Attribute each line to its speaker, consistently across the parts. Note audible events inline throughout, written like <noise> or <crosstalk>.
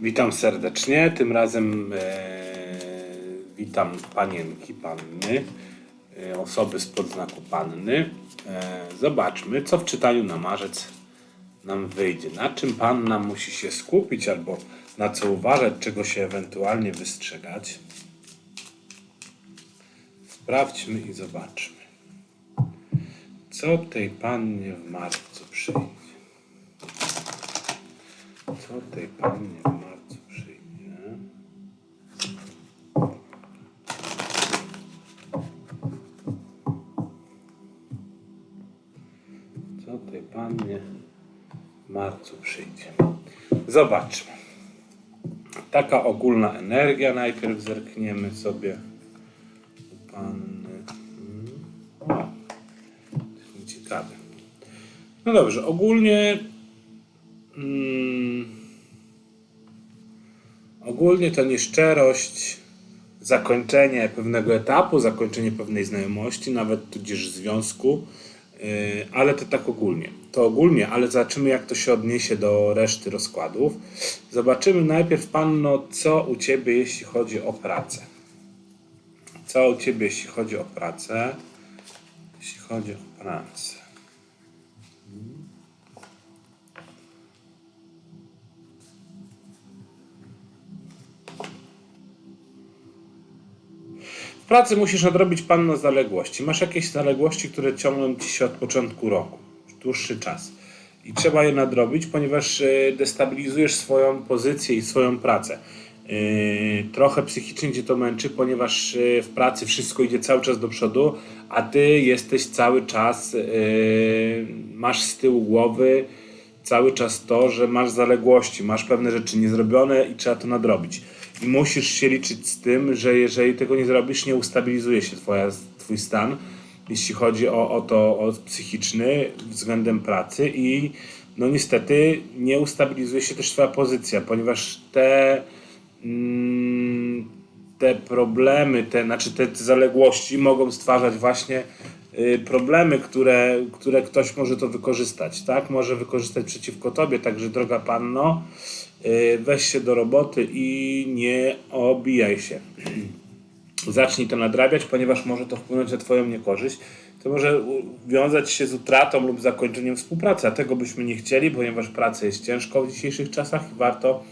Speaker 1: Witam serdecznie. Tym razem e, witam panienki, panny, e, osoby spod znaku panny. E, zobaczmy, co w czytaniu na marzec nam wyjdzie. Na czym panna musi się skupić albo na co uważać, czego się ewentualnie wystrzegać. Sprawdźmy i zobaczmy. Co tej pannie w marcu przyjdzie? Co tej pannie w marcu marcu przyjdzie? Zobaczmy. Taka ogólna energia. Najpierw zerkniemy sobie u panny. O, to ciekawe. No dobrze, ogólnie Mm, ogólnie to nieszczerość, zakończenie pewnego etapu, zakończenie pewnej znajomości, nawet tudzież związku, ale to tak ogólnie. To ogólnie, ale zobaczymy jak to się odniesie do reszty rozkładów. Zobaczymy najpierw, Panno, co u Ciebie, jeśli chodzi o pracę. Co u Ciebie, jeśli chodzi o pracę? Jeśli chodzi o pracę. Pracy musisz nadrobić panno zaległości. Masz jakieś zaległości, które ciągną ci się od początku roku, dłuższy czas. I trzeba je nadrobić, ponieważ y, destabilizujesz swoją pozycję i swoją pracę. Yy, Trochę psychicznie cię to męczy, ponieważ y, w pracy wszystko idzie cały czas do przodu, a ty jesteś cały czas, masz z tyłu głowy cały czas to, że masz zaległości, masz pewne rzeczy niezrobione i trzeba to nadrobić. I musisz się liczyć z tym, że jeżeli tego nie zrobisz, nie ustabilizuje się twoja, twój stan, jeśli chodzi o, o to o psychiczny względem pracy i no niestety nie ustabilizuje się też twoja pozycja, ponieważ te mm, te problemy, te, znaczy te, te zaległości mogą stwarzać właśnie y, problemy, które, które ktoś może to wykorzystać, tak? Może wykorzystać przeciwko tobie, także droga panno, weź się do roboty i nie obijaj się. <clears throat> Zacznij to nadrabiać, ponieważ może to wpłynąć na twoją niekorzyść. To może wiązać się z utratą lub zakończeniem współpracy, a tego byśmy nie chcieli, ponieważ praca jest ciężko w dzisiejszych czasach i warto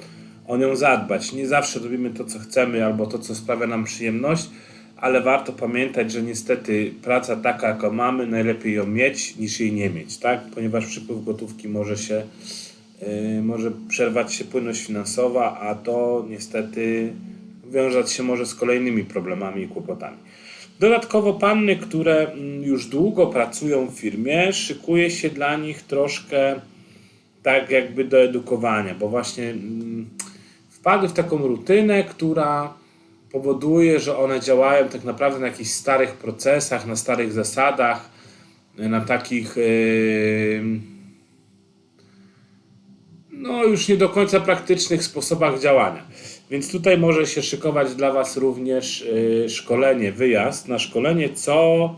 Speaker 1: o nią zadbać. Nie zawsze robimy to, co chcemy, albo to, co sprawia nam przyjemność, ale warto pamiętać, że niestety praca taka, jaką mamy, najlepiej ją mieć, niż jej nie mieć, tak? Ponieważ przypływ gotówki może się, może przerwać się płynność finansowa, a to niestety wiązać się może z kolejnymi problemami i kłopotami. Dodatkowo panny, które mm, już długo pracują w firmie, szykuje się dla nich troszkę tak jakby do edukowania, bo właśnie mm, wpadły w taką rutynę, która powoduje, że one działają tak naprawdę na jakichś starych procesach, na starych zasadach, na takich yy, no już nie do końca praktycznych sposobach działania. Więc tutaj może się szykować dla Was również yy, szkolenie, wyjazd na szkolenie, co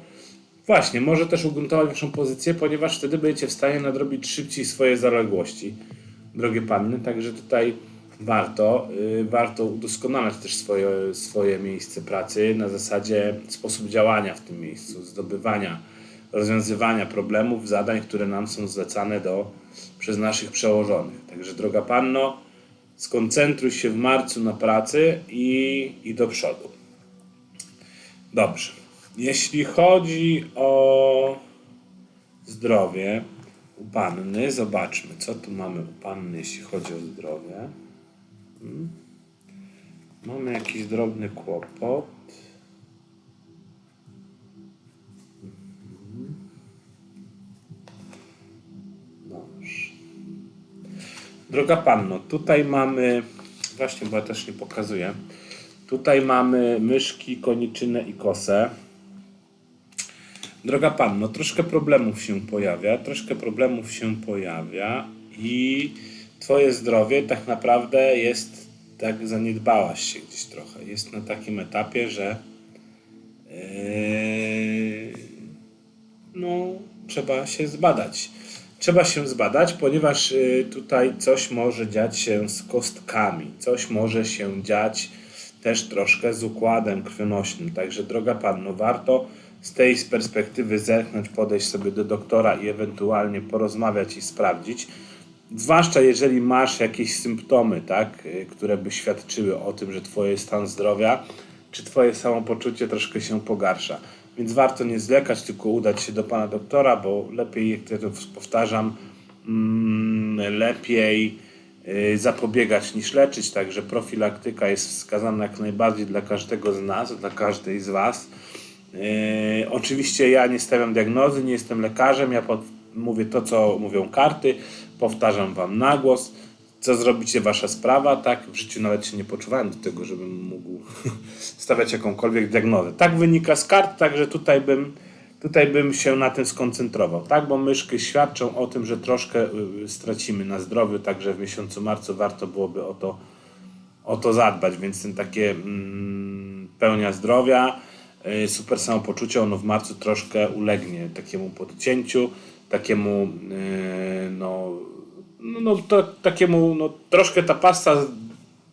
Speaker 1: właśnie może też ugruntować Waszą pozycję, ponieważ wtedy będziecie w stanie nadrobić szybciej swoje zaległości, drogie Panny. Także tutaj warto, yy, warto udoskonalać też swoje, swoje miejsce pracy na zasadzie sposób działania w tym miejscu, zdobywania, rozwiązywania problemów, zadań, które nam są zlecane do, przez naszych przełożonych. Także droga Panno, skoncentruj się w marcu na pracy i, i do przodu. Dobrze. Jeśli chodzi o zdrowie u panny, zobaczmy, co tu mamy u panny, jeśli chodzi o zdrowie. Hmm. Mamy jakiś drobny kłopot. Droga panno, tutaj mamy, właśnie, bo ja też nie pokazuję. Tutaj mamy myszki, koniczynę i kosę. Droga panno, troszkę problemów się pojawia, troszkę problemów się pojawia i twoje zdrowie tak naprawdę jest, tak zaniedbałaś się gdzieś trochę. Jest na takim etapie, że yy, no, trzeba się zbadać. Trzeba się zbadać, ponieważ y, tutaj coś może dziać się z kostkami, coś może się dziać też troszkę z układem krwionośnym. Także droga panno, warto z tej perspektywy zerknąć, podejść sobie do doktora i ewentualnie porozmawiać i sprawdzić. Zwłaszcza jeżeli masz jakieś symptomy, tak, y, które by świadczyły o tym, że twoje stan zdrowia czy twoje samopoczucie troszkę się pogarsza. Więc warto nie zwlekać, tylko udać się do pana doktora, bo lepiej, jak ja to powtarzam, mm, lepiej y, zapobiegać niż leczyć, także profilaktyka jest wskazana jak najbardziej dla każdego z nas, dla każdej z was. Yy, oczywiście ja nie stawiam diagnozy, nie jestem lekarzem, ja mówię to, co mówią karty, powtarzam wam na głos. Co zrobicie, wasza sprawa, tak? W życiu nawet się nie poczuwałem do tego, żebym mógł <laughs> stawiać jakąkolwiek diagnozę. Tak wynika z kart, także tutaj bym, tutaj bym się na tym skoncentrował, tak? Bo myszki świadczą o tym, że troszkę y, stracimy na zdrowiu, także w miesiącu marcu warto byłoby o to, o to zadbać, więc ten takie mm, pełnia zdrowia, y, super samopoczucie, ono w marcu troszkę ulegnie takiemu podcięciu, takiemu y, no, no, no to, takiemu no, troszkę ta pasta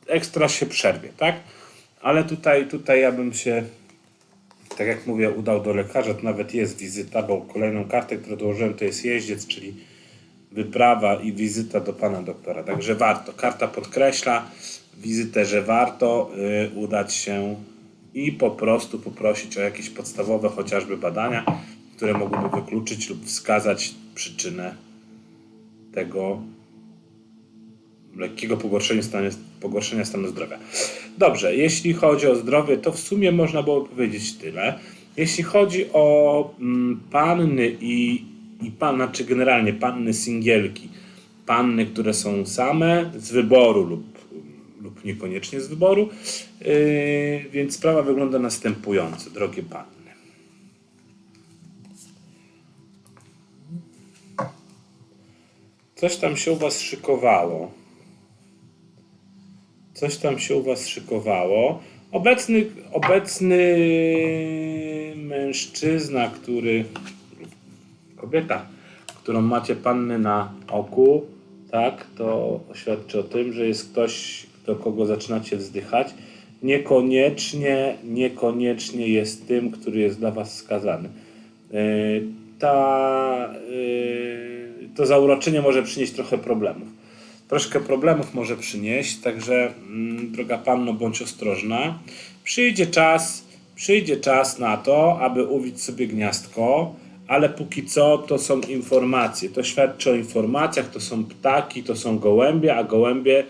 Speaker 1: ekstra się przerwie, tak? Ale tutaj, tutaj ja bym się tak jak mówię, udał do lekarza, to nawet jest wizyta, bo kolejną kartę, którą dołożyłem, to jest jeździec, czyli wyprawa i wizyta do pana doktora. Także warto. Karta podkreśla wizytę, że warto y, udać się i po prostu poprosić o jakieś podstawowe chociażby badania, które mogłyby wykluczyć lub wskazać przyczynę tego lekkiego pogorszenia stanu, pogorszenia stanu zdrowia. Dobrze, jeśli chodzi o zdrowie, to w sumie można było powiedzieć tyle. Jeśli chodzi o mm, panny i, i pan, czy generalnie panny singielki, panny, które są same z wyboru lub, lub niekoniecznie z wyboru, yy, więc sprawa wygląda następująco, drogie panny. Coś tam się u Was szykowało. Coś tam się u Was szykowało. Obecny, obecny mężczyzna, który. kobieta, którą macie panny na oku, tak, to świadczy o tym, że jest ktoś, do kogo zaczynacie wzdychać. Niekoniecznie, niekoniecznie jest tym, który jest dla Was skazany. Yy, ta, yy, to zauroczenie może przynieść trochę problemów troszkę problemów może przynieść, także mm, droga panno, bądź ostrożna. Przyjdzie czas, przyjdzie czas na to, aby uwić sobie gniazdko, ale póki co to są informacje. To świadczy o informacjach, to są ptaki, to są gołębie, a gołębie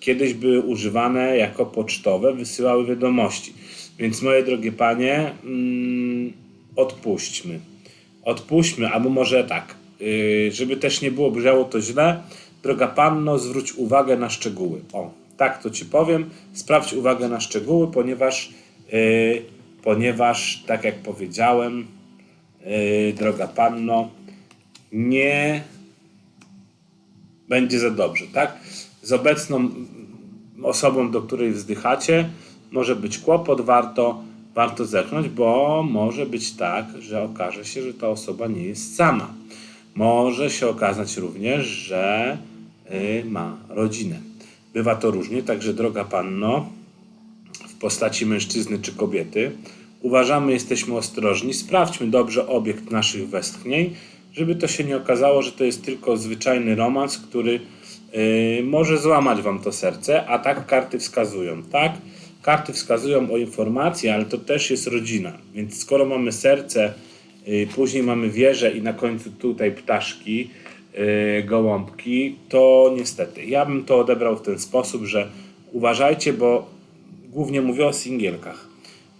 Speaker 1: kiedyś były używane jako pocztowe, wysyłały wiadomości. Więc moje drogie panie, mm, odpuśćmy. Odpuśćmy, albo może tak, yy, żeby też nie było brzmiało to źle, Droga panno, zwróć uwagę na szczegóły. O, tak to ci powiem. Sprawdź uwagę na szczegóły, ponieważ, yy, ponieważ tak jak powiedziałem, yy, droga panno, nie będzie za dobrze, tak? Z obecną osobą, do której wzdychacie, może być kłopot, warto, warto zerknąć, bo może być tak, że okaże się, że ta osoba nie jest sama. Może się okazać również, że ma rodzinę. Bywa to różnie, także droga panno, w postaci mężczyzny czy kobiety, uważamy, jesteśmy ostrożni, sprawdźmy dobrze obiekt naszych westchnień, żeby to się nie okazało, że to jest tylko zwyczajny romans, który yy, może złamać wam to serce, a tak karty wskazują, tak? Karty wskazują o informacji, ale to też jest rodzina, więc skoro mamy serce, yy, później mamy wieżę i na końcu tutaj ptaszki, Y, gołąbki, to niestety ja bym to odebrał w ten sposób, że uważajcie, bo głównie mówię o singielkach,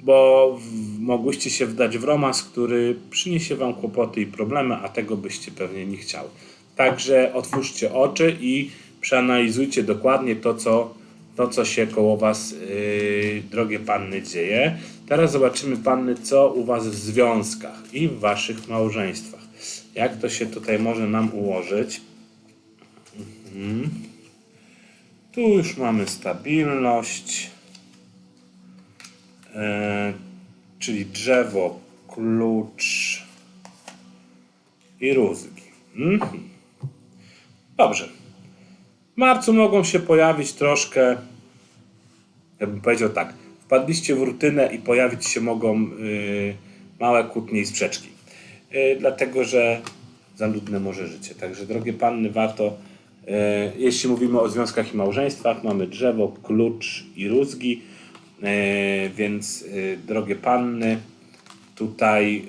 Speaker 1: bo mogłyście się wdać w romans, który przyniesie wam kłopoty i problemy, a tego byście pewnie nie chciały. Także otwórzcie oczy i przeanalizujcie dokładnie to, co, to, co się koło was, yy, drogie panny, dzieje. Teraz zobaczymy, panny, co u was w związkach i w waszych małżeństwach. Jak to się tutaj może nam ułożyć? Mhm. Tu już mamy stabilność, e, czyli drzewo, klucz i rózgi. Mhm. Dobrze. W marcu mogą się pojawić troszkę, ja bym powiedział tak, wpadliście w rutynę i pojawić się mogą y, małe kłótnie i sprzeczki. Y, dlatego, że za ludne może życie. Także drogie panny, warto, y, jeśli mówimy o związkach i małżeństwach, mamy drzewo, klucz i rózgi, y, więc drogie panny, tutaj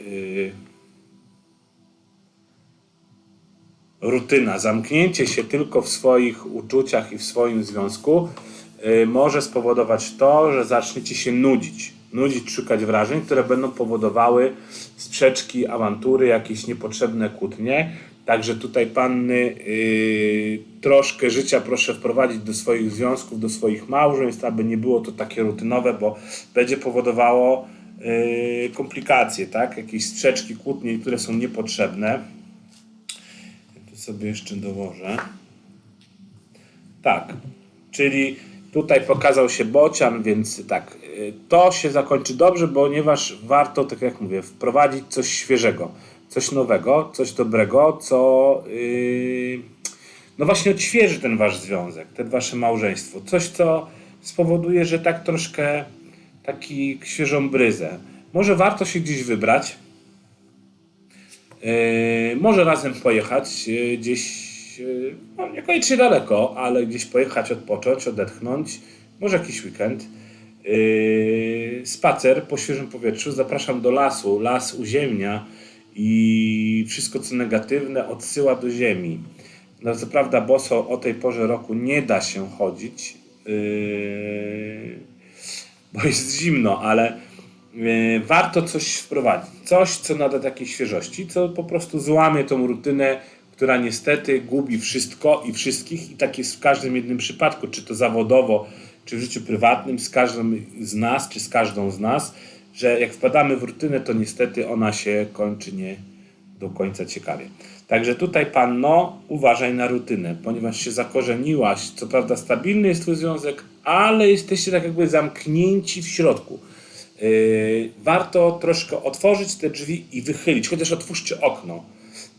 Speaker 1: rutyna, zamknięcie się tylko w swoich uczuciach i w swoim związku może spowodować to, że zaczniecie się nudzić. Nudzić, szukać wrażeń, które będą powodowały sprzeczki, awantury, jakieś niepotrzebne kłótnie. Także tutaj panny y, troszkę życia proszę wprowadzić do swoich związków, do swoich małżeństw, aby nie było to takie rutynowe, bo będzie powodowało y, komplikacje, tak? Jakieś sprzeczki, kłótnie, które są niepotrzebne. Tu sobie jeszcze dołożę. Tak, czyli tutaj pokazał się bocian, więc tak, to się zakończy dobrze, ponieważ warto, tak jak mówię, wprowadzić coś świeżego, coś nowego, coś dobrego, co yy, no właśnie odświeży ten wasz związek, ten wasze małżeństwo. Coś, co spowoduje, że tak troszkę taki świeżą bryzę. Może warto się gdzieś wybrać, Yy, może razem pojechać yy, gdzieś, yy, no niekoniecznie daleko, ale gdzieś pojechać, odpocząć, odetchnąć. Może jakiś weekend. Yy, spacer po świeżym powietrzu. Zapraszam do lasu. Las uziemnia i wszystko co negatywne odsyła do ziemi. No co prawda boso o tej porze roku nie da się chodzić, yy, bo jest zimno, ale yy, warto coś wprowadzić. Coś, co nada takiej świeżości, co po prostu złamie tą rutynę, która niestety gubi wszystko i wszystkich i tak jest w każdym jednym przypadku, czy to zawodowo, czy w życiu prywatnym, z każdym z nas, czy z każdą z nas, że jak wpadamy w rutynę, to niestety ona się kończy nie do końca ciekawie. Także tutaj panno, uważaj na rutynę, ponieważ się zakorzeniłaś. Co prawda stabilny jest twój związek, ale jesteście tak jakby zamknięci w środku. Yy, warto troszkę otworzyć te drzwi i wychylić, chociaż otwórzcie okno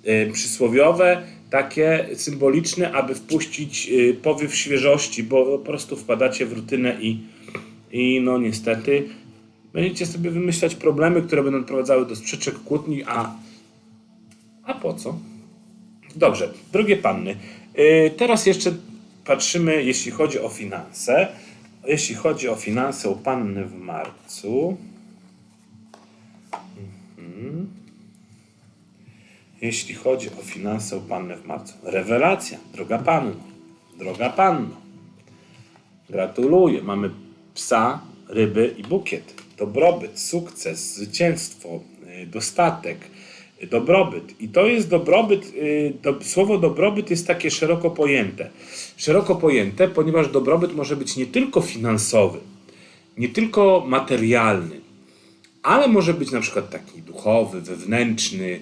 Speaker 1: yy, przysłowiowe, takie symboliczne, aby wpuścić yy, powiew świeżości, bo po prostu wpadacie w rutynę i, i no niestety będziecie sobie wymyślać problemy, które będą prowadzały do sprzeczek, kłótni, a, a po co? Dobrze, drogie panny, yy, teraz jeszcze patrzymy, jeśli chodzi o finanse. Jeśli chodzi o finanse u panny w marcu. Jeśli chodzi o finanse u panny w marcu. Rewelacja, droga panno, droga panno. Gratuluję. Mamy psa, ryby i bukiet. Dobrobyt, sukces, zwycięstwo, yy, dostatek, yy, dobrobyt. I to jest dobrobyt, yy, do, słowo dobrobyt jest takie szeroko pojęte. Szeroko pojęte, ponieważ dobrobyt może być nie tylko finansowy, nie tylko materialny, ale może być na przykład taki duchowy, wewnętrzny,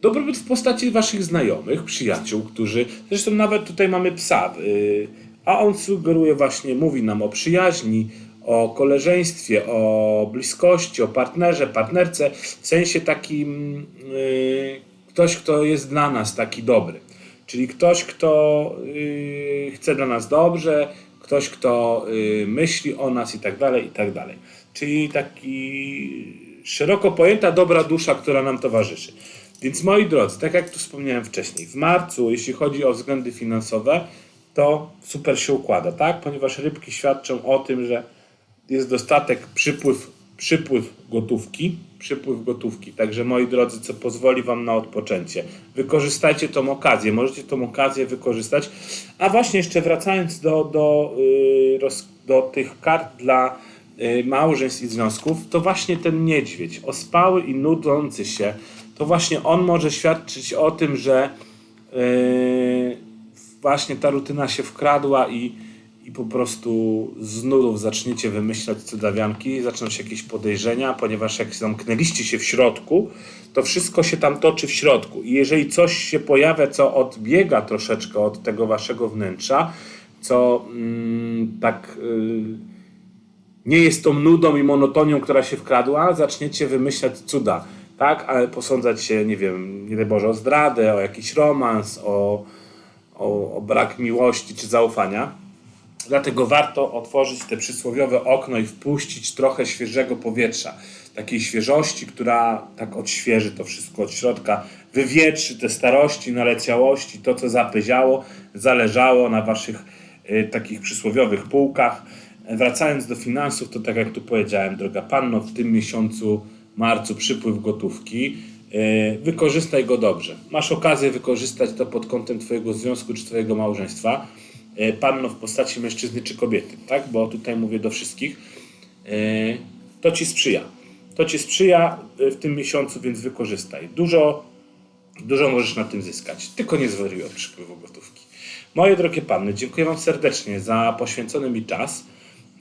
Speaker 1: dobrobyt w postaci waszych znajomych, przyjaciół, którzy, zresztą nawet tutaj mamy psa, yy, a on sugeruje właśnie, mówi nam o przyjaźni, o koleżeństwie, o bliskości, o partnerze, partnerce, w sensie takim yy, ktoś, kto jest dla nas taki dobry. Czyli ktoś, kto yy, chce dla nas dobrze, ktoś, kto yy, myśli o nas i tak dalej, i tak dalej. Czyli taki szeroko pojęta dobra dusza, która nam towarzyszy. Więc moi drodzy, tak jak tu wspomniałem wcześniej, w marcu, jeśli chodzi o względy finansowe, to super się układa, tak? Ponieważ rybki świadczą o tym, że jest dostatek, przypływ, przypływ gotówki, przypływ gotówki. Także moi drodzy, co pozwoli Wam na odpoczęcie. Wykorzystajcie tą okazję, możecie tą okazję wykorzystać. A właśnie jeszcze wracając do, do, yy, roz, do tych kart dla yy, małżeństw i związków, to właśnie ten niedźwiedź, ospały i nudzący się, to właśnie on może świadczyć o tym, że yy, właśnie ta rutyna się wkradła i, i po prostu z nudów zaczniecie wymyślać cudawianki, zaczną się jakieś podejrzenia, ponieważ jak zamknęliście się w środku, to wszystko się tam toczy w środku. I jeżeli coś się pojawia, co odbiega troszeczkę od tego waszego wnętrza, co mm, tak y, nie jest tą nudą i monotonią, która się wkradła, zaczniecie wymyślać cuda. tak? Ale posądzać się, nie wiem, nie daj Boże, o zdradę, o jakiś romans, o, o, o brak miłości czy zaufania. Dlatego warto otworzyć te przysłowiowe okno i wpuścić trochę świeżego powietrza. Takiej świeżości, która tak odświeży to wszystko od środka, wywietrzy te starości, naleciałości, to co zapyziało, zależało na waszych y, takich przysłowiowych półkach. Wracając do finansów, to tak jak tu powiedziałem, droga panno, w tym miesiącu marcu przypływ gotówki. y, Wykorzystaj go dobrze. Masz okazję wykorzystać to pod kątem Twojego związku czy Twojego małżeństwa. Y, Panno w postaci mężczyzny czy kobiety, tak? Bo tutaj mówię do wszystkich. Y, To Ci sprzyja. To Ci sprzyja w tym miesiącu, więc wykorzystaj. Dużo Dużo możesz na tym zyskać. Tylko nie zwariuj od przypływu gotówki. Moje drogie panny, dziękuję Wam serdecznie za poświęcony mi czas.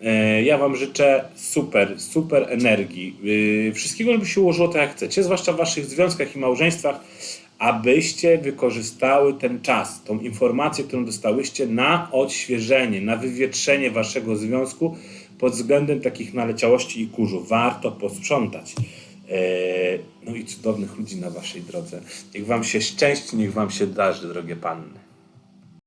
Speaker 1: E, Ja Wam życzę super, super energii. Yy, Wszystkiego, żeby się ułożyło tak jak chcecie, zwłaszcza w Waszych związkach i małżeństwach, abyście wykorzystały ten czas, tą informację, którą dostałyście na odświeżenie, na wywietrzenie Waszego związku pod względem takich naleciałości i kurzu. Warto posprzątać. Eee, No i cudownych ludzi na waszej drodze. Niech wam się szczęści, niech wam się darzy, drogie panny.